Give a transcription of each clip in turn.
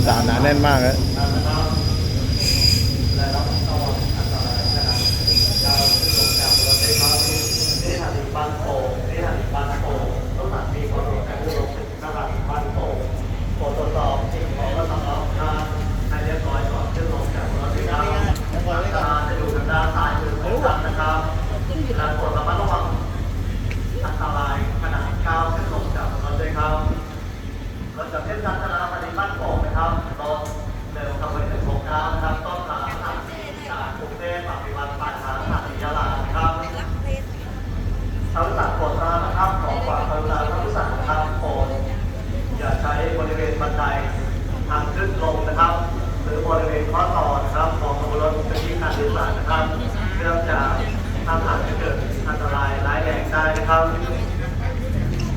เป็นสามหนาแน่นมากนะ ข้อต่อนะครับของขบวนรถจะที่การสื่อสานะครับเนื่องจากทำอาจจะเกิดอันตรายร้ายแรงได้นะครับ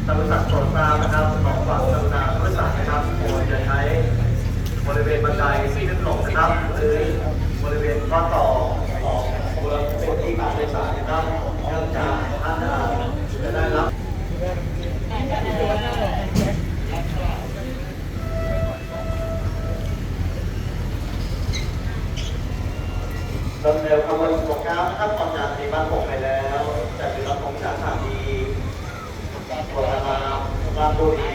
ตำรวจสัตว์โปาบนะครับของฝั่งตำรวจผู้สารนะครับควรจะใช้บริเวณบันได เดิเร็วขบวน69นะครับนวามยาวสีบ้านผมไปแล้วจากจุดรับของสถานีตัวมารามดบุรี